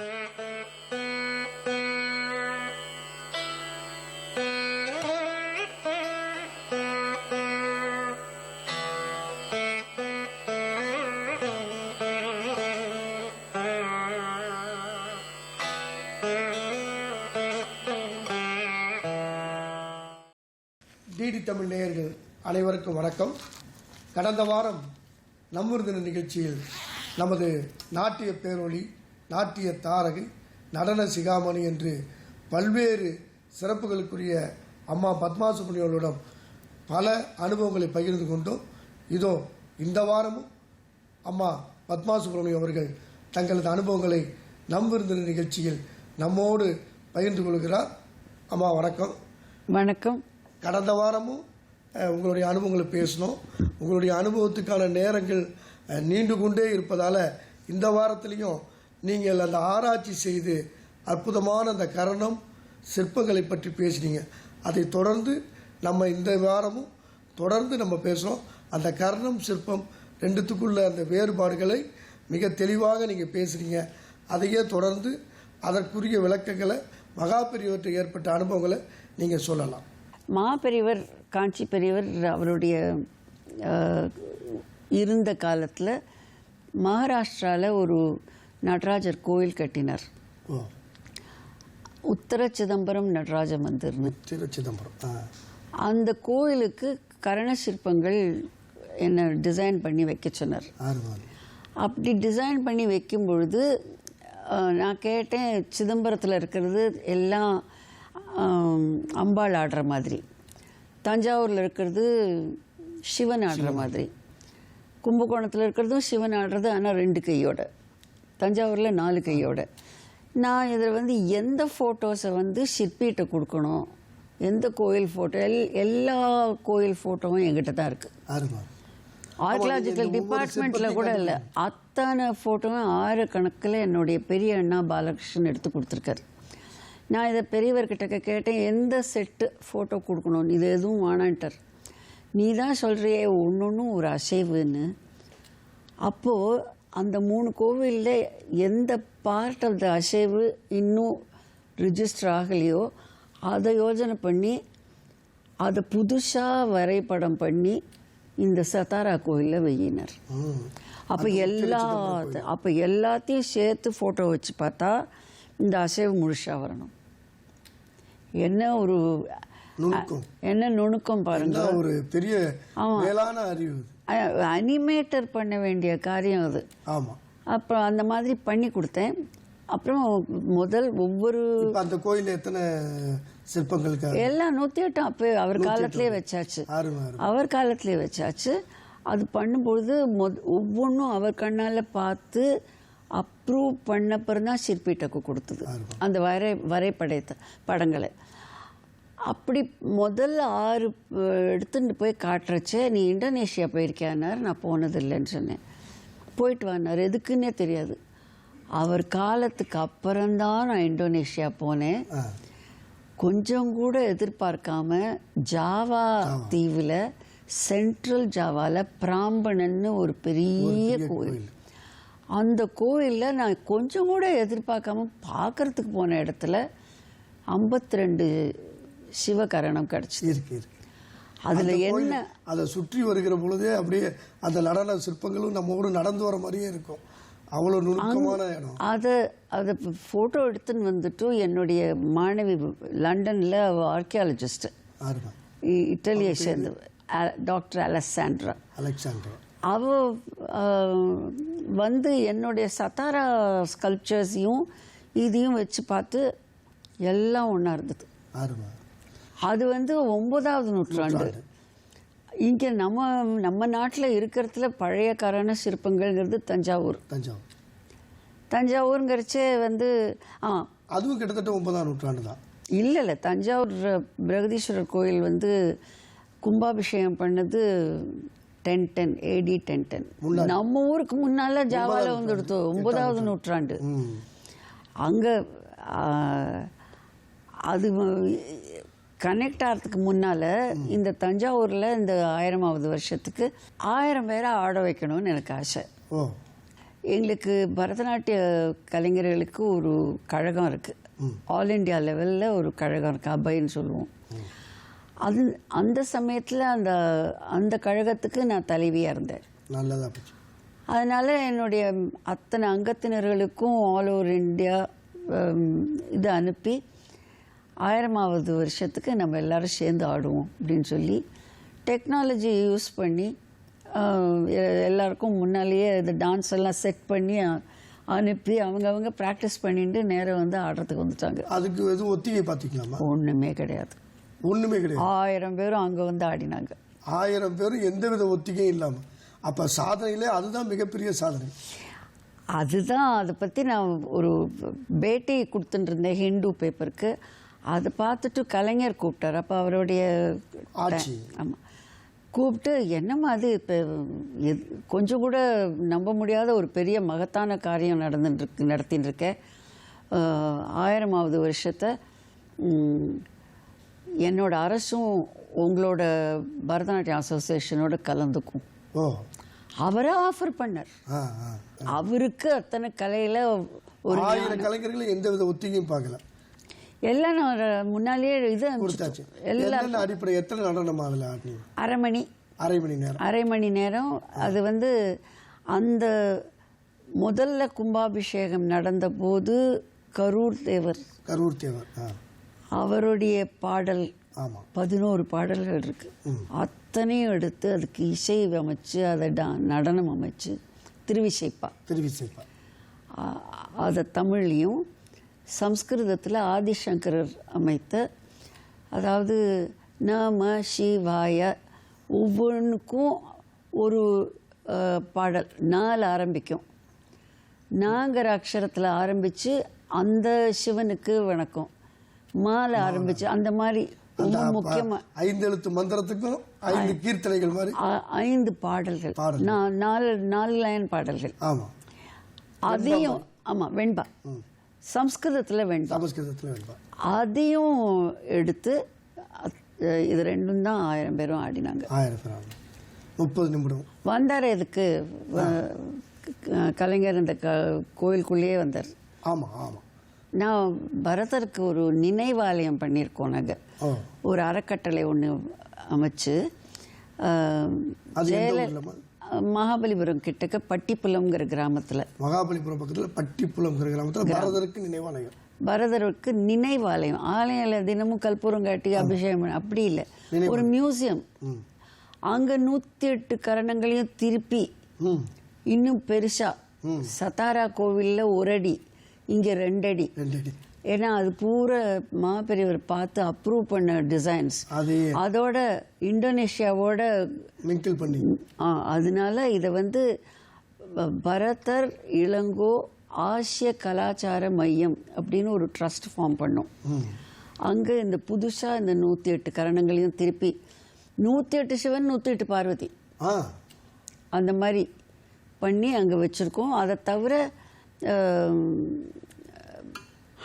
DD Tamil நேயர்கள் அனைவருக்கும் வணக்கம். கடந்த வாரம் நம்மூர் தின நிகழ்ச்சியில் நமது நாட்டிய பேரொளி நாட்டிய தாரகை நடன சிகாமணி என்று பல்வேறு சிறப்புகளுக்குரிய அம்மா பத்மா சுப்ரமணியவர்களிடம் பல அனுபவங்களை பகிர்ந்து கொண்டோம். இதோ இந்த வாரமும் அம்மா பத்மா சுப்ரமணியம் அவர்கள் தங்களது அனுபவங்களை நம் விருந்தினர் நிகழ்ச்சியில் நம்மோடு பகிர்ந்து கொள்கிறார். அம்மா வணக்கம். வணக்கம். கடந்த வாரமும் உங்களுடைய அனுபவங்களை பேசணும் உங்களுடைய அனுபவத்துக்கான நேரங்கள் நீண்டு கொண்டே இருப்பதால் இந்த வாரத்திலையும் நீங்கள் அந்த ஆராய்ச்சி செய்து அற்புதமான அந்த கரணம் சிற்பங்களை பற்றி பேசினீங்க. அதை தொடர்ந்து நம்ம இந்த வாரமும் தொடர்ந்து நம்ம பேசுகிறோம் அந்த கர்ணம் சிற்பம் ரெண்டுத்துக்குள்ள அந்த வேறுபாடுகளை மிக தெளிவாக நீங்கள் பேசுகிறீங்க அதையே தொடர்ந்து அதற்குரிய விளக்கங்களை மகா பெரியவற்றை ஏற்பட்ட அனுபவங்களை நீங்கள் சொல்லலாம். மாபெரியவர் காஞ்சி பெரியவர் அவருடைய இருந்த காலத்தில் மகாராஷ்டிராவில் ஒரு நடராஜர் கோயில் கட்டினார். உத்தர சிதம்பரம் நடராஜ மந்திர்னு. திரு சிதம்பரம். அந்த கோயிலுக்கு கரண சிற்பங்கள் என்ன டிசைன் பண்ணி வைக்க சொன்னார். அப்படி டிசைன் பண்ணி வைக்கும் பொழுது நான் கேட்டேன் சிதம்பரத்தில் இருக்கிறது எல்லாம் அம்பாள் ஆடுற மாதிரி. தஞ்சாவூரில் இருக்கிறது சிவன் ஆடுற மாதிரி. கும்பகோணத்தில் இருக்கிறதும் சிவன் ஆடுறது ஆனால் ரெண்டு கையோட. தஞ்சாவூரில் நாலு கையோட. நான் இதில் வந்து எந்த ஃபோட்டோஸை வந்து சிற்பிகிட்ட கொடுக்கணும்? எந்த கோயில் ஃபோட்டோ எல் எல்லா கோயில் ஃபோட்டோவும் என்கிட்ட தான் இருக்குது ஆர்கியாலஜிக்கல் சிற்பத்தையும் கூட இல்லை. அத்தனை ஃபோட்டோவும் ஆறு கணக்கில் என்னுடைய பெரிய அண்ணா பாலகிருஷ்ணன் எடுத்து கொடுத்துருக்காரு. நான் இதை பெரியவர்கிட்ட கேட்டேன் எந்த செட்டு ஃபோட்டோ கொடுக்கணும்? இது எதுவும் வேணான்ட்டார். நீ தான் சொல்கிறியே ஒன்று ஒன்றும் ஒரு அசைவுன்னு. அப்போது அந்த மூணு கோவிலில் எந்த பார்ட் ஆஃப் த அசைவு இன்னும் ரிஜிஸ்டர் ஆகலையோ அதை யோஜனை பண்ணி அதை புதுசாக வரைபடம் பண்ணி இந்த சத்தாரா கோயிலில் வெயினர். ம் அப்போ எல்லா அப்போ எல்லாத்தையும் சேர்த்து ஃபோட்டோ வச்சு பார்த்தா இந்த அசைவு முழுசா வரணும். என்ன ஒரு என்ன நுணுக்கம் பாருங்க. ஒரு பெரிய மேலான அறிவு. அனிமேட்டர் பண்ண வேண்டிய காரியம் அது. அப்புறம் அந்த மாதிரி பண்ணி கொடுத்தேன். அப்புறம் முதல் ஒவ்வொரு அந்த கோயில் எத்தனை சிற்பங்களுக்கு எல்லாம் நூற்றி எட்டும் அப்போ அவர் காலத்திலே வச்சாச்சு. அவர் காலத்திலே வச்சாச்சு. அது பண்ணும்பொழுது மொத் ஒவ்வொன்றும் அவர் கண்ணால் பார்த்து அப்ரூவ் பண்ணப்பறம் தான் சிற்பிட்டக்கு கொடுத்தது. அந்த வரை வரைபடத்தை படங்களை. அப்படி முதல் ஆறு எடுத்துட்டு போய் காட்டுறச்சே நீ இந்தோனேஷியா போயிருக்கியானார் நான் போனதில்லைன்னு சொன்னேன். போயிட்டு வானார் எதுக்குன்னே தெரியாது. அவர் காலத்துக்கு அப்புறம்தான் நான் இந்தோனேஷியா போனேன். கொஞ்சம் கூட எதிர்பார்க்காம ஜாவா தீவில் சென்ட்ரல் ஜாவால பிராம்பணன்னு ஒரு பெரிய கோயில். அந்த கோயிலில் நான் கொஞ்சம் கூட எதிர்பார்க்காம பார்க்கறதுக்கு போன இடத்துல 52 ரெண்டு சிவகரணம் கிடச்சிது. இருக்கு இருக்கு. அதில் என்ன? அதை சுற்றி வருகிற பொழுதே அப்படியே அந்த நடன சிற்பங்களும் நம்மோடு நடந்து வர மாதிரியே இருக்கும். அவ்வளவு நுணுக்கமான இடம். அதை அதை ஃபோட்டோ எடுத்துன்னு வந்துட்டு என்னுடைய மாணவி லண்டனில் ஆர்கியாலஜிஸ்ட் ஆறுவான் இட்டலியை சேர்ந்த டாக்டர் அலெசாண்ட்ரா அலெக்சாண்டர். அவ வந்து என்னுடைய சத்தாரா ஸ்கல்ப்சர்ஸையும் இதையும் வச்சு பார்த்து எல்லாம் ஒன்றா இருந்தது. ஆறுவான் அது வந்து ஒன்பதாவது நூற்றாண்டு. இங்கே நம்ம நம்ம நாட்டில் இருக்கிறதுல பழைய கரண சிற்பங்கள்ங்கிறது தஞ்சாவூர். தஞ்சாவூர். தஞ்சாவூருங்கிறச்சே வந்து ஆ. அதுவும் கிட்டத்தட்ட ஒன்பதாம் நூற்றாண்டு தான். இல்லை இல்லை தஞ்சாவூர் பிரகதீஸ்வரர் கோயில் வந்து கும்பாபிஷேகம் பண்ணது ten ten AD ten ten. நம்ம ஊருக்கு முன்னால ஜாவால வந்து எடுத்து ஒன்பதாவது நூற்றாண்டு. அங்கே அது கனெக்ட் ஆகிறதுக்கு முன்னால் இந்த தஞ்சாவூரில் இந்த ஆயிரமாவது வருஷத்துக்கு ஆயிரம் பேரை ஆட வைக்கணும்னு எனக்கு ஆசை. எங்களுக்கு பரதநாட்டிய கலைஞர்களுக்கு ஒரு கழகம் இருக்குது ஆல் இண்டியா லெவலில் ஒரு கழகம் இருக்குது அபைன்னு சொல்லுவோம். அது அந்த சமயத்தில் அந்த அந்த கழகத்துக்கு நான் தலைவியாக இருந்தேன். நல்லதா போச்சு. அதனால் என்னுடைய அத்தனை அங்கத்தினர்களுக்கும் ஆல் ஓவர் இந்தியா இது அனுப்பி ஆயிரமாவது வருஷத்துக்கு நம்ம எல்லாரும் சேர்ந்து ஆடுவோம் அப்படின்னு சொல்லி டெக்னாலஜி யூஸ் பண்ணி எல்லாருக்கும் முன்னாலேயே இந்த டான்ஸ் எல்லாம் செட் பண்ணி அனுப்பி அவங்கவங்க ப்ராக்டிஸ் பண்ணிட்டு நேரம் வந்து ஆடுறதுக்கு வந்துட்டாங்க. அதுக்கு எதுவும் ஒத்திகை பார்த்தீங்களாமா ஒன்றுமே கிடையாது. ஒன்றுமே கிடையாது. ஆயிரம் பேரும் அங்கே வந்து ஆடினாங்க. ஆயிரம் பேர் எந்தவித ஒத்திகையும் இல்லாமல் அப்போ சாதனையிலே அதுதான் மிகப்பெரிய சாதனை. அதுதான் அதை பற்றி நான் ஒரு பேட்டி கொடுத்துட்டு இருந்தேன் ஹிந்து பேப்பருக்கு அதை பார்த்துட்டு கலைஞர் கூப்பிட்டார். அப்போ அவருடைய ஆமாம் கூப்பிட்டு என்னம்மா அது? இப்போ கொஞ்சம் கூட நம்ப முடியாத ஒரு பெரிய மகத்தான காரியம் நடந்துட்டுருக்கு நடத்தின்னு இருக்கேன் அஹ், ஆயிரமாவது வருஷத்தை என்னோட அரசும் உங்களோட பரதநாட்டியம் அசோசியேஷனோட கலந்துக்கும். அவரே ஆஃபர் பண்ணார். அவருக்கு அத்தனை கலையில் ஒரு ஆயிரம் கலைஞர்கள் எந்தவித ஒத்திகையும் பார்க்கல. எல்லாம் நான் முன்னாலேயே இது கொடுத்தாச்சு. எல்லாம் அடிப்படை? எத்தனை நடனம் அதில் ஆடினீங்க? அரை மணி. அரை மணி நேரம். அரை மணி நேரம். அது வந்து அந்த முதல்ல கும்பாபிஷேகம் நடந்தபோது கரூர் தேவர். கரூர் தேவர் அவருடைய பாடல் பதினோரு பாடல்கள் இருக்கு. அத்தனையும் எடுத்து அதுக்கு இசை அமைச்சு அதை டா- நடனம் அமைச்சு திருவிசைப்பா. திருவிசைப்பா. அதை தமிழ்லையும் சம்ஸ்கிருதத்தில் ஆதிசங்கரர் அமைத்த அதாவது நம சிவாய ஒவ்வொன்றுக்கும் ஒரு பாடல் நாள் ஆரம்பிக்கும். நாங்கிற அக்ஷரத்தில் ஆரம்பித்து அந்த சிவனுக்கு வணக்கம். மாலை ஆரம்பித்து அந்த மாதிரி ரொம்ப முக்கியமாக ஐந்து எழுத்து மந்திரத்துக்கும் ஐந்து கீர்த்தனைகள் மாதிரி. ஐந்து பாடல்கள். பாடல்கள். நா- நாலு நாலு லைன் பாடல்கள். ஆமாம் அதையும் ஆமாம் வெண்பா. சம்ஸ்கிருதத்தில் வெண்பா. சமஸ்கிருதத்தில் வேண்டாம் அதையும் எடுத்து இது ரெண்டும் தான் ஆயிரம் பேரும் ஆடினாங்க. ஆயிரம் பேர் முப்பது நிமிடம். வந்தார் இதுக்கு கலைஞர் இந்த க கோயிலுக்குள்ளேயே வந்தார். ஆமாம் ஆமாம் நான் பரதருக்கு ஒரு நினைவாலயம் பண்ணியிருக்கோம் நாங்கள் ஒரு அறக்கட்டளை ஒன்று அமைச்சு ஜெயல? மகாபலிபுரம் கிட்டக்க பட்டிப்புலம்ங்கிற கிராமத்தில். மகாபலிபுரம் பக்கத்தில் பட்டிப்புலம்ங்கிற கிராமத்தில் பாரதருக்கு நினைவாலயம். பரதருக்கு நினைவாலயம். ஆலயம் தினமும் கற்பூரம் காட்டி அபிஷேகம் அப்படி இல்லை. ஒரு மியூசியம். அங்க நூத்தி எட்டு கரணங்களையும் திருப்பி இன்னும் பெருசா சத்தாரா கோவில்ல ஒரு அடி இங்க ரெண்டடி ரெண்டு அடி. ஏன்னா அது பூரா மாபெரியவர் பார்த்து அப்ரூவ் பண்ண டிசைன்ஸ் அது அதோட இந்தோனேஷியாவோட மிங்கிள் பண்ணி. ஆ, அதனால இதை வந்து பரதர் இளங்கோ ஆசிய கலாச்சார மையம் அப்படின்னு ஒரு ட்ரஸ்ட் ஃபார்ம் பண்ணோம். அங்கே இந்த புதுசாக இந்த நூற்றி எட்டு கரணங்களையும் திருப்பி நூற்றி எட்டு சிவன் நூற்றி எட்டு பார்வதி அந்த மாதிரி பண்ணி அங்கே வச்சுருக்கோம். அதை தவிர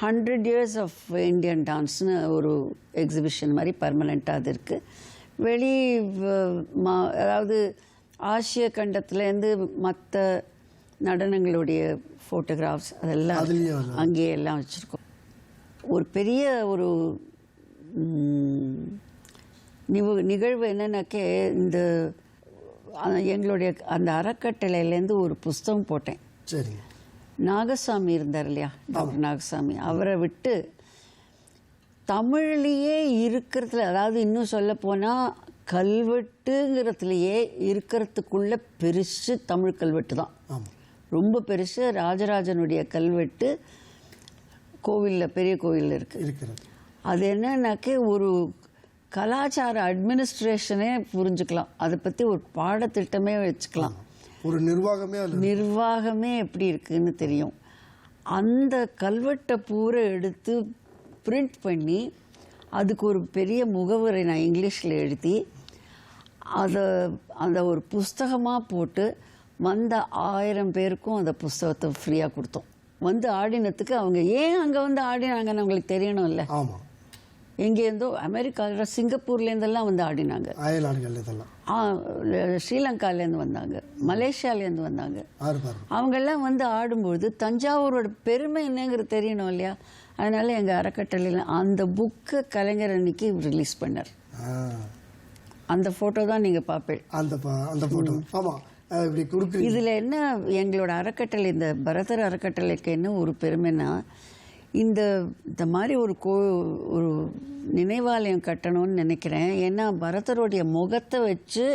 ஹண்ட்ரட் இயர்ஸ் ஆஃப் இந்தியன் டான்ஸ்னு ஒரு எக்ஸிபிஷன் மாதிரி பர்மனெண்ட்டாக அது இருக்குது வெளி மா அதாவது ஆசிய கண்டத்துலேருந்து மற்ற நடனங்களுடைய ஃபோட்டோகிராஃப்ஸ் அதெல்லாம். அங்கேயே எல்லாம் வச்சுருக்கோம். ஒரு பெரிய ஒரு நிவு நிகழ்வு என்னன்னாக்கே இந்த எங்களுடைய அந்த அறக்கட்டளையிலேருந்து ஒரு புஸ்தகம் போட்டேன். சரிங்க. நாகசாமி இருந்தார் இல்லையா? டாக்டர் நாகசாமி. அவரை விட்டு தமிழ்லேயே இருக்கிறதுல அதாவது இன்னும் சொல்ல போனால் கல்வெட்டுங்கிறதுலையே இருக்கிறதுக்குள்ள பெருசு தமிழ் கல்வெட்டு தான் ரொம்ப பெருசு. ராஜராஜனுடைய கல்வெட்டு கோவிலில் பெரிய கோவிலில் இருக்குது அது என்னன்னாக்கே ஒரு கலாச்சார அட்மினிஸ்ட்ரேஷனே புரிஞ்சுக்கலாம். அதை பற்றி ஒரு பாடத்திட்டமே வச்சுக்கலாம். ஒரு நிர்வாகமே நிர்வாகமே எப்படி இருக்குன்னு தெரியும். அந்த கல்வெட்டை பூரா எடுத்து பிரிண்ட் பண்ணி அதுக்கு ஒரு பெரிய முகவரை நான் இங்கிலீஷில் எழுதி அதை அந்த ஒரு புஸ்தகமாக போட்டு வந்த ஆயிரம் பேருக்கும் அந்த புஸ்தகத்தை ஃப்ரீயாக கொடுத்தோம். வந்து ஆடினத்துக்கு அவங்க ஏன் அங்கே வந்து ஆடினாங்கன்னு அவங்களுக்கு தெரியணும்ல? ஆமாம் எங்கேருந்தோ அமெரிக்காவில் சிங்கப்பூர்லேருந்தெல்லாம் வந்து ஆடினாங்க. அயல்நாடுகள் இதெல்லாம். ஆ, ஸ்ரீலங்காலேருந்து வந்தாங்க. மலேசியாலேருந்து வந்தாங்க. அவங்கெல்லாம் வந்து ஆடும்பொழுது தஞ்சாவூரோட பெருமை என்னங்கிறது தெரியணும் இல்லையா? அதனால எங்கள் அறக்கட்டளையில் அந்த புக்கை கலைஞர் அன்னைக்கு ரிலீஸ் பண்ணார். அந்த ஃபோட்டோ தான் நீங்கள் பார்ப்பேன் அந்த பா- அந்த போட்டோ ஆமாம் இதில் என்ன எங்களோட அறக்கட்டளை இந்த பரதர் அறக்கட்டளைக்கு என்ன ஒரு பெருமைன்னா இந்த இந்த மாதிரி ஒரு கோ ஒரு நினைவாலயம் கட்டணும்னு நினைக்கிறேன். ஏன்னா பரதருடைய முகத்தை வச்சு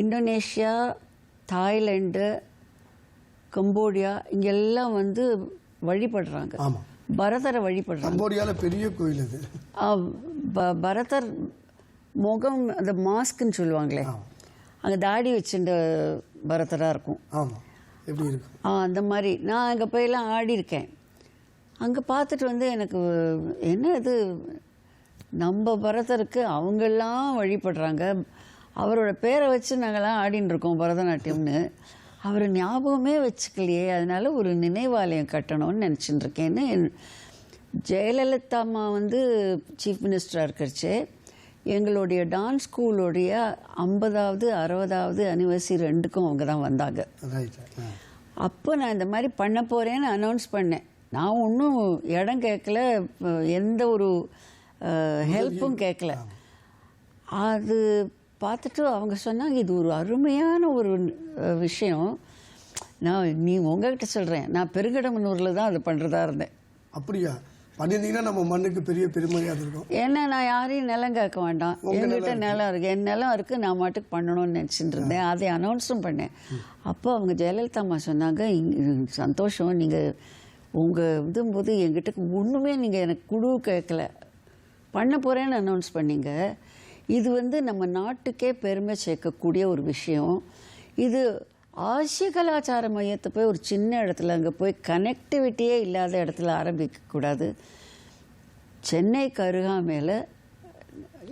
இந்தோனேஷியா தாய்லாந்து கம்போடியா இங்கெல்லாம் வந்து வழிபடுறாங்க. பரதரை வழிபடுறாங்க. கம்போடியாவில் பெரிய கோயில் அது. பரதர் முகம் அந்த மாஸ்க்குன்னு சொல்லுவாங்களே. அங்கே தாடி வச்சுட்ட பரதராக இருக்கும். ஆமாம் எப்படி இருக்கும் ஆ அந்த மாதிரி. நான் அங்கே போயெல்லாம் ஆடியிருக்கேன் அங்கே பார்த்துட்டு வந்து எனக்கு என்ன இது? நம்ம பரதருக்கு அவங்கெல்லாம் வழிபடுறாங்க. அவரோட பேரை வச்சு நாங்கள்லாம் ஆடின்னு இருக்கோம் பரதநாட்டியம்னு. அவர் ஞாபகமே வச்சுக்கலையே. அதனால ஒரு நினைவாலயம் கட்டணும்னு நினச்சிட்டு இருக்கேன்னு என் ஜெயலலிதா அம்மா வந்து சீஃப் மினிஸ்டராக இருக்கிறச்சு. எங்களுடைய டான்ஸ் ஸ்கூலோடைய ஐம்பதாவது அறுபதாவது அனிவர்சரி ரெண்டுக்கும் அவங்க தான் வந்தாங்க. அப்போ நான் இந்த மாதிரி பண்ண போகிறேன்னு அனௌன்ஸ் பண்ணேன். நான் ஒன்றும் இடம் கேட்கல எந்த ஒரு ஹெல்ப்பும் கேட்கல. அது பார்த்துட்டு அவங்க சொன்னாங்க இது ஒரு அருமையான ஒரு விஷயம். நான் நீ உங்ககிட்ட சொல்கிறேன் நான் பெருங்கடமனூரில் தான் அது பண்ணுறதா இருந்தேன். அப்படியா? பண்ணியிருந்தீங்கன்னா நம்ம மண்ணுக்கு பெரிய பெருமையாக இருக்கும். ஏன்னா நான் யாரையும் நிலம் கேட்க வேண்டாம். என்கிட்ட நிலம் இருக்கு. என் நிலம் இருக்கு நான் மாட்டுக்கு பண்ணணும்னு நினச்சிட்டு இருந்தேன். அதை அனௌன்ஸும் பண்ணேன். அப்போ அவங்க ஜெயலலிதா அம்மா சொன்னாங்க "இங்க- சந்தோஷம். நீங்கள் உங்கள் இதும்போது என்கிட்ட ஒன்றுமே நீங்கள் எனக்கு குழு கேட்கல. பண்ண போகிறேன்னு அனௌன்ஸ் பண்ணீங்க. இது வந்து நம்ம நாட்டுக்கே பெருமை சேர்க்கக்கூடிய ஒரு விஷயம். இது ஆசிய கலாச்சார மையத்தை போய் ஒரு சின்ன இடத்துல அங்கே போய் கனெக்டிவிட்டியே இல்லாத இடத்துல ஆரம்பிக்கக்கூடாது சென்னைக்கு அருகாமையில்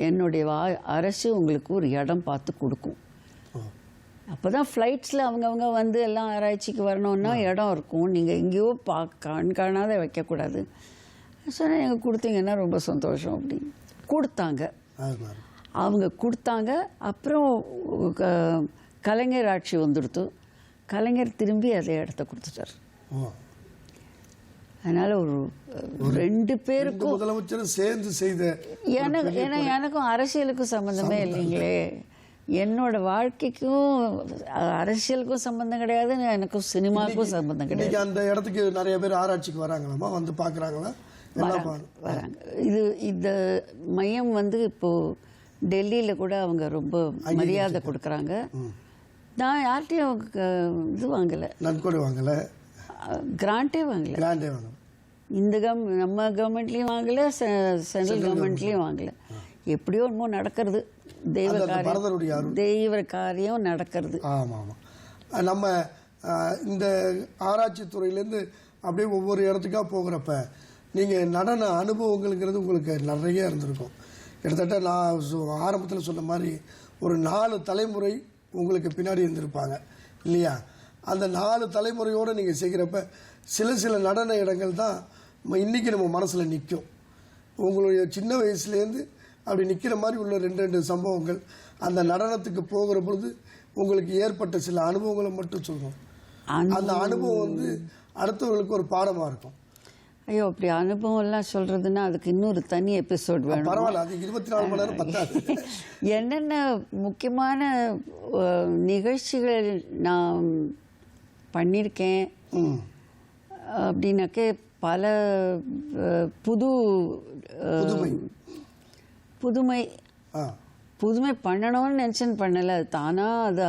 என்னுடைய வா அரசு உங்களுக்கு ஒரு இடம் பார்த்து கொடுக்கும். அப்போ தான் ஃப்ளைட்ஸில் அவங்கவுங்க வந்து எல்லாம் ஆராய்ச்சிக்கு வரணும்னா இடம் இருக்கும். நீங்கள் எங்கேயோ பா கண் காணாத வைக்கக்கூடாது. சொன்னேன் எங்கள் கொடுத்தீங்கன்னா ரொம்ப சந்தோஷம் அப்படின்னு. கொடுத்தாங்க. அவங்க கொடுத்தாங்க. அப்புறம் கலைஞர் ஆட்சி வந்துடுத்து கலைஞர் திரும்பி அதே இடத்த கொடுத்துட்டார். அதனால் ஒரு ரெண்டு பேருக்கும் முதலமைச்சரும் சேர்ந்து செய்த எனக்கு ஏன்னா எனக்கும் அரசியலுக்கும் சம்மந்தமே இல்லைங்களே. என்னோட வாழ்க்கைக்கும் அரசியலுக்கும் சம்பந்தம் கிடையாது எனக்கும் சினிமாவுக்கும் சம்பந்தம் கிடையாது. அந்த இடத்துக்கு நிறைய பேர் ஆராய்ச்சிக்கு வராங்களாமா? வந்து பார்க்குறாங்களா? வராங்க இது இந்த மையம் வந்து இப்போ டெல்லியில் கூட அவங்க ரொம்ப மரியாதை கொடுக்குறாங்க. நான் யார்கிட்டையும் இது வாங்கலை. நன்கொடை வாங்கலை. கிராண்டே வாங்கலை. கிராண்டே வாங்கலை. இந்த கம் நம்ம கவர்மெண்ட்லேயும் வாங்கல சென்ட்ரல் கவர்மெண்ட்லேயும் வாங்கல. எப்படியோ என்னமோ நடக்கிறது. தெய்வ காரியம் தெய்வ காரியம் நடக்கிறது. ஆமாம். ஆமாம் நம்ம இந்த ஆராய்ச்சி துறையிலேருந்து அப்படியே ஒவ்வொரு இடத்துக்கா போகிறப்ப நீங்கள் நடன அனுபவங்கள்ங்கிறது உங்களுக்கு நிறைய இருந்திருக்கும். கிட்டத்தட்ட நான் ஆரம்பத்தில் சொன்ன மாதிரி ஒரு நாலு தலைமுறை உங்களுக்கு பின்னாடி இருந்திருப்பாங்க. இல்லையா? அந்த நாலு தலைமுறையோடு நீங்கள் செய்கிறப்ப சில சில நடன இடங்கள் தான் நம்ம இன்னைக்கு நம்ம மனசில் நிற்கும் உங்களுடைய சின்ன வயசுலேருந்து அப்படி நிற்கிற மாதிரி உள்ள ரெண்டு ரெண்டு சம்பவங்கள் அந்த நடனத்துக்கு போகிற பொழுது உங்களுக்கு ஏற்பட்ட சில அனுபவங்களை மட்டும் சொல்லுவோம் அனு- அந்த அனுபவம் வந்து அடுத்தவர்களுக்கு ஒரு பாடமாக இருக்கும். ஐயோ அப்படி அனுபவம்லாம் சொல்றதுன்னா அதுக்கு இன்னொரு தனி எபிசோட் வேணும். பரவாயில்ல அது இருபத்தி நாலு மணி நேரம் பத்தாது. என்னென்ன முக்கியமான நிகழ்ச்சிகள் நான் பண்ணியிருக்கேன் அப்படின்னாக்கே பல புது புதுமை. புதுமை. பண்ணணும்னு நினச்சேன்னு பண்ணலை அது தானாக அது.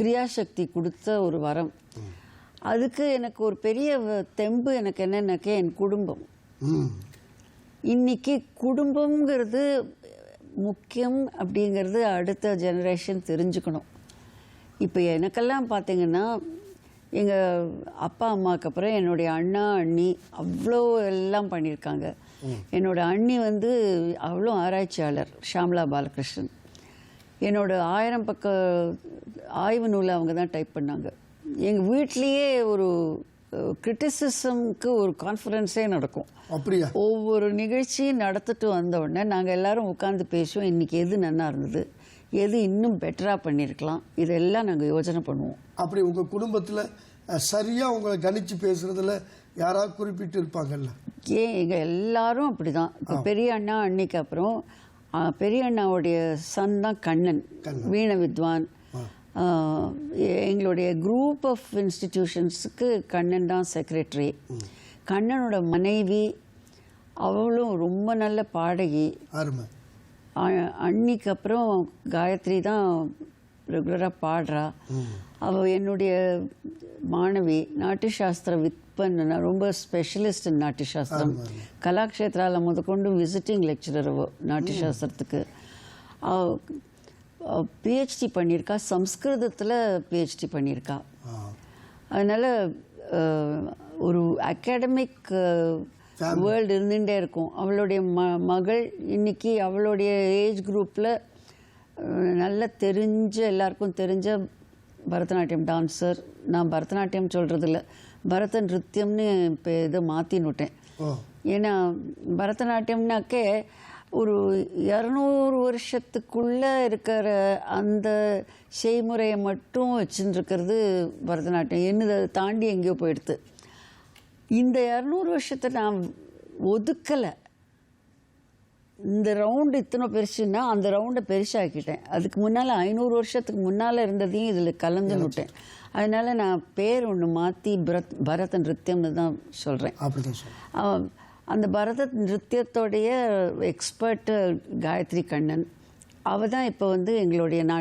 கிரியாசக்தி கொடுத்த ஒரு வரம். அதுக்கு எனக்கு ஒரு பெரிய தெம்பு எனக்கு என்னன்னாக்கே என் குடும்பம். இன்னைக்கு குடும்பம்ங்கிறது முக்கியம் அப்படிங்கிறது அடுத்த ஜெனரேஷன் தெரிஞ்சுக்கணும். இப்போ எனக்கெல்லாம் பார்த்தீங்கன்னா எங்கள் அப்பா அம்மாவுக்கு அப்புறம் என்னுடைய அண்ணா அண்ணி அவ்வளோ எல்லாம் பண்ணியிருக்காங்க. என்னோட அண்ணி வந்து அவ்வளோ ஆராய்ச்சியாளர் ஷாம்லா பாலகிருஷ்ணன். என்னோட ஆயிரம் பக்க ஆய்வு நூலை அவங்க தான் டைப் பண்ணாங்க. எங்கள் வீட்லேயே ஒரு கிரிட்டிசிசம்க்கு ஒரு கான்ஃபரன்ஸே நடக்கும். அப்படியா? ஒவ்வொரு நிகழ்ச்சியும் நடத்திட்டு வந்த உடனே நாங்கள் எல்லாரும் உட்காந்து பேசுவோம். இன்றைக்கி எது நல்லா இருந்தது? எது இன்னும் பெட்டராக பண்ணியிருக்கலாம் இதெல்லாம் நாங்கள் யோசனை பண்ணுவோம். அப்படி உங்கள் குடும்பத்தில் சரியாக உங்களை கணிச்சு பேசுறதுல யாராவது குறிப்பிட்டு இருப்பாங்கல்ல? ஏன் எங்கள் எல்லாரும் அப்படி தான் இப்போ பெரிய அண்ணா அன்னைக்கு அப்புறம் பெரிய அண்ணாவுடைய சன் தான் கண்ணன். வீண வித்வான். எங்களுடைய குரூப் ஆஃப் இன்ஸ்டிடியூஷன்ஸுக்கு கண்ணன் தான் செக்ரட்டரி கண்ணனோட மனைவி அவளும் ரொம்ப நல்ல பாடகி. அன்னிக்கு அப்புறம் காயத்ரி தான் ரெகுலராக பாடுறா. அவள் என்னுடைய மாணவி நாட்டிய சாஸ்திர வித்பன் நான் ரொம்ப ஸ்பெஷலிஸ்ட் இன் நாட்டிய சாஸ்திரம் கலாக்ஷேத்ராவில் முதற்கொண்டு விசிட்டிங் லெக்சரர் நாட்டிய சாஸ்திரத்துக்கு பிஹெச்டி பண்ணியிருக்கா சம்ஸ்கிருதத்தில் பிஹெச்டி பண்ணியிருக்கா. அதனால் ஒரு அகாடமிக் வேர்ல்டு இருந்துகிட்டே இருக்கும். அவளுடைய ம மகள் இன்னைக்கு அவளுடைய ஏஜ் குரூப்பில் நல்லா தெரிஞ்ச எல்லாருக்கும் தெரிஞ்ச பரதநாட்டியம் டான்ஸர் நான் பரதநாட்டியம் சொல்கிறதில்ல பரத நிருத்தியம்னு இப்போ இதை மாற்றினுட்டேன் ஏன்னா பரதநாட்டியம்னாக்கே ஒரு இரநூறு வருஷத்துக்குள்ளே இருக்கிற அந்த செய்முறையை மட்டும் வச்சுருக்கிறது பரதநாட்டியம். என்னது? அதை தாண்டி எங்கேயோ போயிடுது. இந்த இரநூறு வருஷத்தை நான் ஒதுக்கலை. இந்த ரவுண்டு இத்தனை பெருசுன்னா அந்த ரவுண்டை பெருசாக்கிட்டேன். அதுக்கு முன்னால் ஐநூறு வருஷத்துக்கு முன்னால் இருந்ததையும் இதில் கலந்து விட்டேன். அதனால நான் பேர் ஒன்று மாற்றி பரத் பரத நிருத்தியம்னு தான் சொல்கிறேன் அவன் அந்த பரத நிருத்தியத்தோடைய எக்ஸ்பர்ட்டு காயத்ரி கண்ணன் அவ தான் இப்போ வந்து எங்களுடைய நா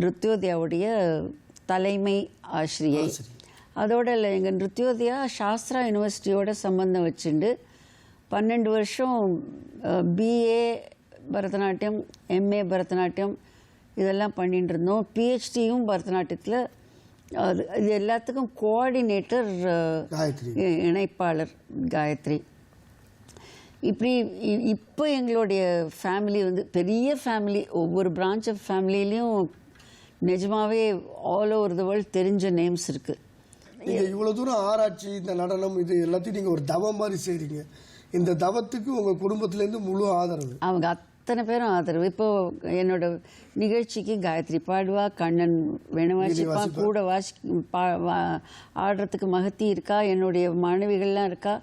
நிருத்தியோதயாவுடைய தலைமை ஆசிரியை. அதோட இல்லை எங்கள் நிருத்தியோதயா சாஸ்திரா யூனிவர்சிட்டியோட சம்பந்தம் வச்சுண்டு பன்னெண்டு வருஷம் பிஏ பரதநாட்டியம் எம்ஏ பரதநாட்டியம் இதெல்லாம் பண்ணிட்டு இருந்தோம். பிஹெச்டியும் பரதநாட்டியத்தில் அது இது எல்லாத்துக்கும் கோஆர்டினேட்டர் இணைப்பாளர் காயத்ரி. இப்படி இப்போ எங்களுடைய ஃபேமிலி வந்து பெரிய ஃபேமிலி ஒவ்வொரு பிரான்ச் ஆஃப் ஃபேமிலிலையும் நிஜமாவே ஆல் ஓவர் த வேர்ல்ட் தெரிஞ்ச நேம்ஸ் இருக்குது நீங்கள் இவ்வளோ தூரம் ஆராய்ச்சி இந்த நடனம் இது எல்லாத்தையும் நீங்கள் ஒரு தவம் மாதிரி செய்கிறீங்க இந்த தவத்துக்கு உங்கள் குடும்பத்துலேருந்து முழு ஆதரவு. அவங்க அத்தனை பேரும் ஆதரவு. இப்போ என்னோட நிகழ்ச்சிக்கு காயத்ரி பாடுவா கண்ணன் வாசிப்பான் கூட வாசி பா வா- ஆடுறதுக்கு மகத்தி இருக்கா என்னுடைய மாணவிகள்லாம் இருக்கா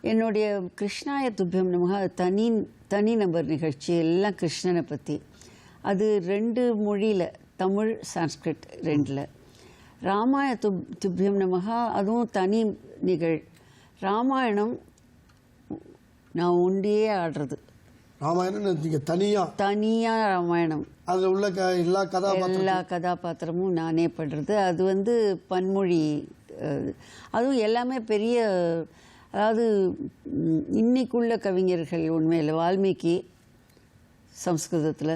என்னுடைய கிருஷ்ணாய துப்பியம் நமக தனி தனி நபர் நிகழ்ச்சி எல்லாம் கிருஷ்ணனை பற்றி அது ரெண்டு மொழியில் தமிழ் சான்ஸ்கிரிட் ரெண்டில். ராமாய துப் துப்பியம் நமகா அதுவும் தனி நிகழ். ராமாயணம் நான் ஒண்டியே ஆடுறது. ராமாயணம் நீங்கள் தனியாக தனியாக ராமாயணம். அதில் உள்ள க எல்லா கதாபாத்திரம் எல்லா கதாபாத்திரமும் நானே பண்ணுறது அது வந்து பன்மொழி அதுவும் எல்லாமே பெரிய அதாவது ம், இன்னைக்குள்ள கவிஞர்கள் உண்மையில் வால்மீகி சம்ஸ்கிருதத்தில்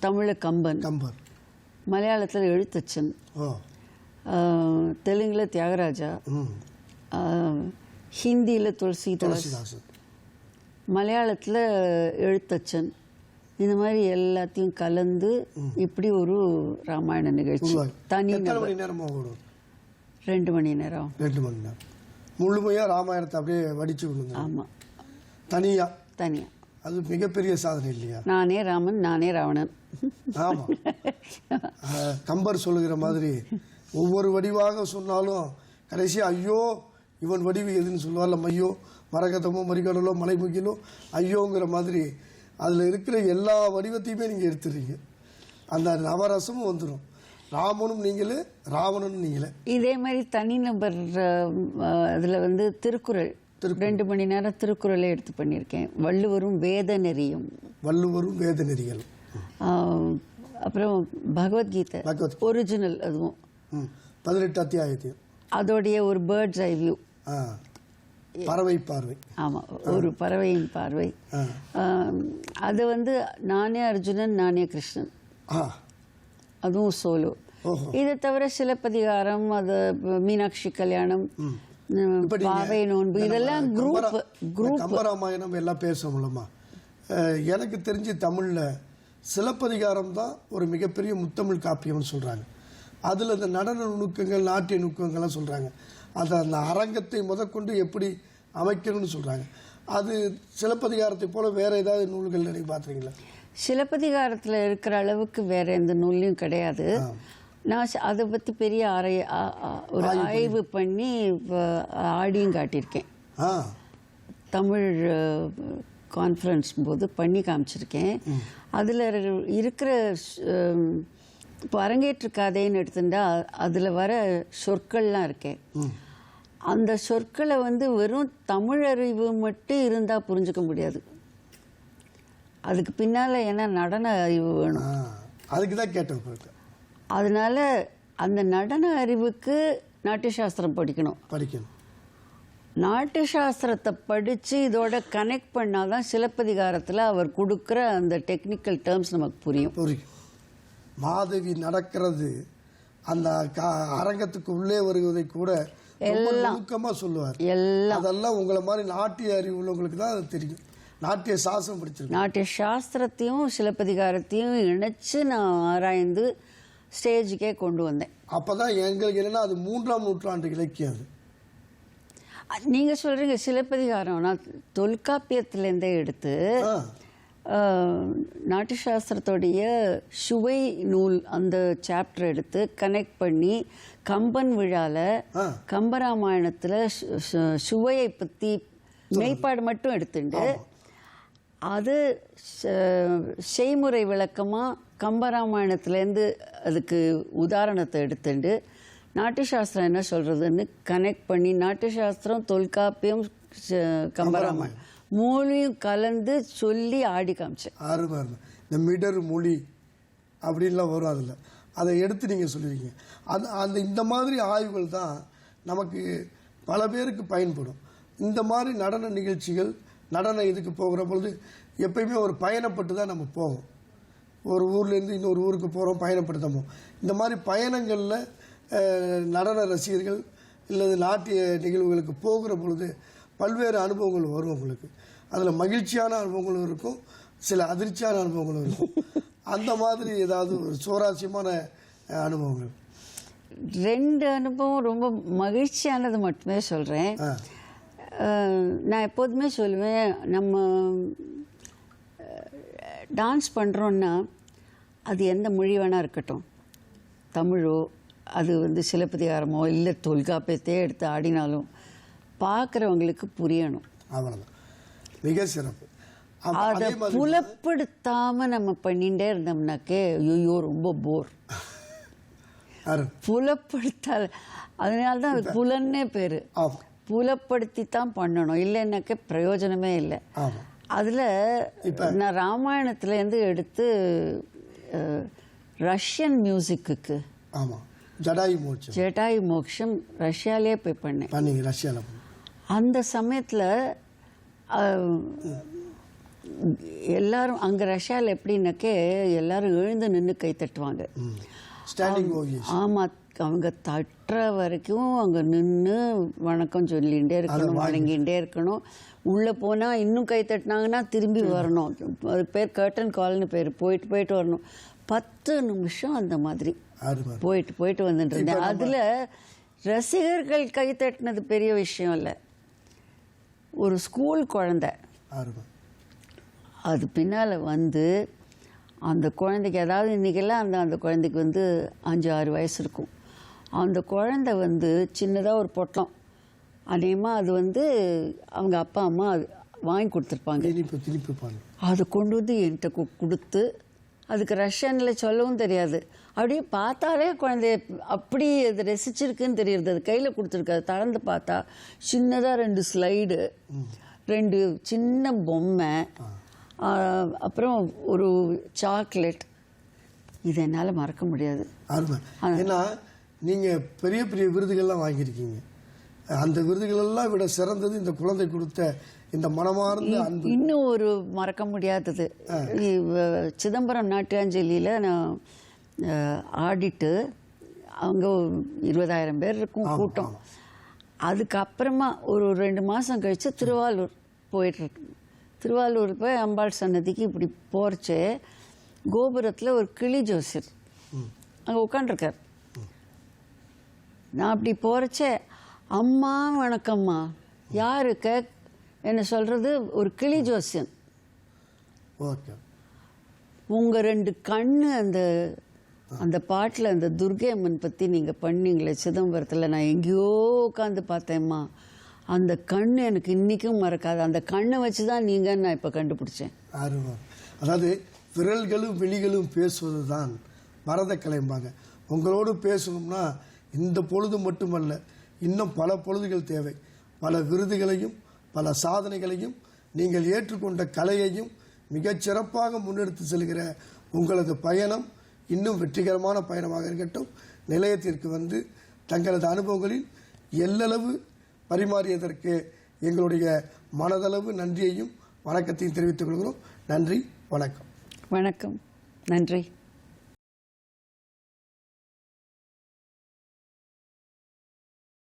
தமிழில் கம்பன். கம்பர் மலையாளத்தில் எழுத்தச்சன். தெலுங்குல தியாகராஜா. ஹிந்தியில் துளசிதாஸ். மலையாளத்தில் எழுத்தச்சன். இந்த மாதிரி எல்லாத்தையும் கலந்து இப்படி ஒரு ராமாயண நிகழ்ச்சி. தனி ரெண்டு மணி நேரம். ரெண்டு மணி நேரம். முழுமையாக ராமாயணத்தை அப்படியே வடிச்சு விடுங்க ஆமாம் தனியாக தனியாக அது மிகப்பெரிய சாதனை இல்லையா? நானே ராமன் நானே ராவணன். ஆமாம் கம்பர் சொல்லுகிற மாதிரி ஒவ்வொரு வடிவாக சொன்னாலும் கடைசி ஐயோ இவன் வடிவு எதுன்னு சொல்லுவார்ல மையோ மரகதமோ மறிகடலோ மலைமுகிலோ ஐயோங்கிற மாதிரி அதில் இருக்கிற எல்லா வடிவத்தையுமே நீங்கள் எடுத்துடுறீங்க அந்த நவரசமும் வந்துடும் ராமனும் நீங்களே ராவணனும் நீங்களே. இதே மாதிரி தனிநபர் அதில் வந்து திருக்குறள் ரெண்டு மணி நேரம் திருக்குறளை எடுத்து பண்ணியிருக்கேன். வள்ளுவரும் வேத நெறியும் வள்ளுவரும் வேத நெறிகள் அப்புறம் பகவத்கீதை பகவத் ஒரிஜினல் அதுவும். பதினெட்டு அத்தியாயத்தையும். அதோடைய ஒரு பேர்ட்ஸ் ஐ வியூ பறவை பார்வை. ஆமாம் ஒரு பறவையின் பார்வை. அது வந்து நானே அர்ஜுனன் நானே கிருஷ்ணன். அதுவும் சோலோ. இதை தவிர சிலப்பதிகாரம் அது மீனாட்சி கல்யாணம் பாவை நோன்பு இதெல்லாம் குரூப் இந்த கம்பராமாயணம் எல்லாம் பேசுறோம்லம்மா அஹ், எனக்கு தெரிஞ்சு தமிழில் சிலப்பதிகாரம் தான் ஒரு மிகப்பெரிய முத்தமிழ் காப்பியம்னு சொல்கிறாங்க அதில் இந்த நடன நுணுக்கங்கள் நாட்டிய நுணுக்கங்கள்லாம் சொல்கிறாங்க அந்த அந்த அரங்கத்தை முதற்கொண்டு எப்படி அமைக்கணும்னு சொல்கிறாங்க அது சிலப்பதிகாரத்தை போல வேற ஏதாவது நூல்கள் நீங்கள் பார்த்துறீங்களா சிலப்பதிகாரத்தில் இருக்கிற அளவுக்கு வேற எந்த நூல்லையும் கிடையாது. நான் அதை பற்றி பெரிய ஆரை ஆ- ஆ- ஒரு ஆய்வு பண்ணி. ஆடியும் காட்டியிருக்கேன். தமிழ் கான்ஃபரன்ஸ் போது பண்ணி காமிச்சிருக்கேன். அதில் இருக்கிற இப்போ அரங்கேற்று கதைன்னு எடுத்துட்டா அதில் வர சொற்கள்லாம் இருக்கேன் அந்த சொற்களை வந்து வெறும் தமிழ் அறிவு மட்டும் இருந்தால் புரிஞ்சுக்க முடியாது. அதுக்கு பின்னால் ஏன்னா நடன அறிவு வேணும். அதுக்கு தான் கேட்டேன் அதனால அந்த நடன அறிவுக்கு நாட்டிய சாஸ்திரம் படிக்கணும். படிக்கணும். நாட்டு சாஸ்திரத்தை படித்து இதோட கனெக்ட் பண்ணாதான் சிலப்பதிகாரத்தில் அவர் கொடுக்குற அந்த டெக்னிக்கல் டேர்ம்ஸ் நமக்கு புரியும். புரியும். மாதவி நடக்கிறது அந்த அரங்கத்துக்கு உள்ளே வருவதை கூட நுணுக்கமா சொல்லுவார். எல்லாம். அதெல்லாம் உங்களை மாதிரி நாட்டிய அறிவு உள்ளவங்களுக்கு தான் அது தெரியும். நாட்டிய சாஸ்திரம் படிச்சிருக்கு நாட்டிய சாஸ்திரத்தையும் சிலப்பதிகாரத்தையும் இணைச்சு நான் ஆராய்ந்து ஸ்டேஜுக்கே கொண்டு வந்தேன். அப்பதான் எங்களுக்கு என்னன்னா அது மூன்றாம் நூற்றாண்டு இலக்கியம் அது. நீங்கள் சொல்கிறீங்க சிலப்பதிகாரம். நான் தொல்காப்பியத்திலேருந்தே எடுத்து நாட்டு சாஸ்திரத்துடைய சுவை நூல் அந்த சாப்டர் எடுத்து கனெக்ட் பண்ணி கம்பன் விழால ஆ. கம்பராமாயணத்தில் சுவையை பற்றி மெய்ப்பாடு மட்டும் எடுத்துண்டு அது செய்முறை விளக்கமாக கம்பராமாயணத்துலேருந்து அதுக்கு உதாரணத்தை எடுத்துண்டு நாட்டு சாஸ்திரம் என்ன சொல்கிறதுன்னு கனெக்ட் பண்ணி நாட்டு சாஸ்திரம் தொல்காப்பியம் கம்பராமாயணம் மூலையும் கலந்து சொல்லி ஆடி காமிச்சேன். அருமை அருமை இந்த மிடர் மொழி அப்படின்லாம் வரும் அதில். அதை எடுத்து நீங்கள் சொல்லியிருக்கீங்க அந்த அந்த இந்த மாதிரி ஆய்வுகள் தான் நமக்கு பல பேருக்கு பயன்படும். இந்த மாதிரி நடன நிகழ்ச்சிகள் நடன இதுக்கு போகிற பொழுது எப்பயுமே ஒரு பயணப்பட்டு தான் நம்ம போவோம். ஒரு ஊர்லேருந்து இன்னொரு ஊருக்கு போகிறோம் பயணப்பட்டு தான் போவோம் இந்த மாதிரி பயணங்களில் நடன ரசிகர்கள் இல்லது நாட்டிய நிகழ்வுகளுக்கு போகிற பொழுது பல்வேறு அனுபவங்கள் வரும் உங்களுக்கு. அதில் மகிழ்ச்சியான அனுபவங்களும் இருக்கும் சில அதிர்ச்சியான அனுபவங்களும் இருக்கும். அந்த மாதிரி ஏதாவது ஒரு சுவாரஸ்யமான அனுபவங்கள்? ரெண்டு அனுபவம் ரொம்ப மகிழ்ச்சியானது மட்டுமே சொல்கிறேன் நான் எப்போதுமே சொல்லுவேன் நம்ம டான்ஸ் பண்ணுறோன்னா அது எந்த மொழி வேணால் இருக்கட்டும். தமிழோ அது வந்து சிலப்பதிகாரமோ இல்லை தொல்காப்பியத்தையே எடுத்து ஆடினாலும் பார்க்குறவங்களுக்கு புரியணும். அவ்வளோதான் மிக சிறப்பு. அதை புலப்படுத்தாமல் நம்ம பண்ணிகிட்டே இருந்தோம்னாக்கே ஐயோ ரொம்ப போர் புலப்படுத்தால் அதனால தான் அது புலன்னே பேர். ஆமாம் புலப்படுத்தி தான் பண்ணணும். இல்லைன்னாக்க பிரயோஜனமே இல்லை. அதில் நான் ராமாயணத்துலேருந்து எடுத்து ரஷ்யன் மியூசிக்குக்கு. ஆமாம் ஜடாயு மோட்சம். ஜெட்டாயு மோக்ஷம் ரஷ்யாலே போய் பண்ணேன். பண்ணீங்க ரஷ்யாவில் அந்த சமயத்தில் எல்லாரும் அங்கே ரஷ்யாவில் எப்படின்னாக்கே எல்லாரும் எழுந்து நின்று கை தட்டுவாங்க. ஆமாம் அவங்க தட்டுற வரைக்கும் அங்கே நின்று வணக்கம் சொல்லிகிட்டே இருக்கணும் வணங்கிகிட்டே இருக்கணும். உள்ளே போனால் இன்னும் கை தட்டினாங்கன்னா திரும்பி வரணும். அது பேர் கர்டன் கால்னு பேர். போயிட்டு போயிட்டு வரணும். பத்து நிமிஷம் அந்த மாதிரி போயிட்டு போயிட்டு வந்துட்டு இருந்தேன். அதில் ரசிகர்கள் கை தட்டினது பெரிய விஷயம் இல்லை. ஒரு ஸ்கூல் குழந்தை. அது பின்னால் வந்து அந்த குழந்தைக்கு அதாவது இன்றைக்கெல்லாம் அந்த அந்த குழந்தைக்கு வந்து அஞ்சு ஆறு வயசு இருக்கும். அந்த குழந்தை வந்து சின்னதாக ஒரு பொட்டலம். அநேகமாக அது வந்து அவங்க அப்பா அம்மா அது வாங்கி கொடுத்துருப்பாங்க. திணிப்பு பண்ணு அதை கொண்டு வந்து என்கிட்ட கு- கொடுத்து அதுக்கு ரஷ்யனில் சொல்லவும் தெரியாது. அப்படியே பார்த்தாலே குழந்தைய அப்படி அது ரசிச்சிருக்குன்னு தெரியுது அது கையில் கொடுத்துருக்கு. அது திறந்து பார்த்தா சின்னதாக ரெண்டு ஸ்லைடு ரெண்டு சின்ன பொம்மை ஆ, அப்புறம் ஒரு சாக்லேட். இது என்னால் மறக்க முடியாது. அருமை. ஏன்னா நீங்கள் பெரிய பெரிய விருதுகள்லாம் வாங்கியிருக்கீங்க. அந்த விருதுகளெல்லாம் விட சிறந்தது இந்த குழந்தை கொடுத்த இந்த மனமார்ந்த அன்பு. இன்னும் ஒரு மறக்க முடியாதது. சிதம்பரம் நாட்டியாஞ்சலியில் நான் ஆடிட்டு அங்கே இருபதாயிரம் பேர் இருக்கும் கூட்டம். அதுக்கப்புறமா ஒரு ரெண்டு மாதம் கழித்து திருவாரூர் போயிட்டுருக்கு திருவாரூர் போய் அம்பாள் சன்னதிக்கு இப்படி போகிறச்சே கோபுரத்தில் ஒரு கிளி ஜோசியர் அங்கே உட்காண்டிருக்கார் நான் அப்படி போகிறச்சே அம்மா வணக்கம்மா. யாரு என்ன சொல்கிறது ஒரு கிளி ஜோசியன் ஓகே. உங்கள் ரெண்டு கண்ணு அந்த அந்த பாட்டில் அந்த துர்கை அம்மன் பற்றி நீங்கள் பண்ணீங்களே சிதம்பரத்தில் நான் எங்கேயோ உட்காந்து பார்த்தேம்மா. அந்த கண் எனக்கு இன்றைக்கும் மறக்காது. அந்த கண்ணை வச்சு தான் நீங்கள் நான் இப்போ கண்டுபிடிச்சேன். அருமை. அதாவது விரல்களும் விழிகளும் பேசுவது தான் பரதக்கலைம்பாங்க உங்களோடு பேசணும்னா இந்த பொழுது மட்டுமல்ல இன்னும் பல பொழுதுகள் தேவை. பல விருதுகளையும் பல சாதனைகளையும் நீங்கள் ஏற்றுக்கொண்ட கலையையும் மிகச்சிறப்பாக முன்னெடுத்து செல்கிற உங்களது பயணம் இன்னும் வெற்றிகரமான பயணமாக இருக்கட்டும். நிலையத்திற்கு வந்து தங்களது அனுபவங்களில் எல்லளவு பரிமாறியதற்கு எங்களுடைய மனதளவு நன்றியையும் வணக்கத்தையும் தெரிவித்துக் கொள்கிறோம். நன்றி வணக்கம். வணக்கம். நன்றி.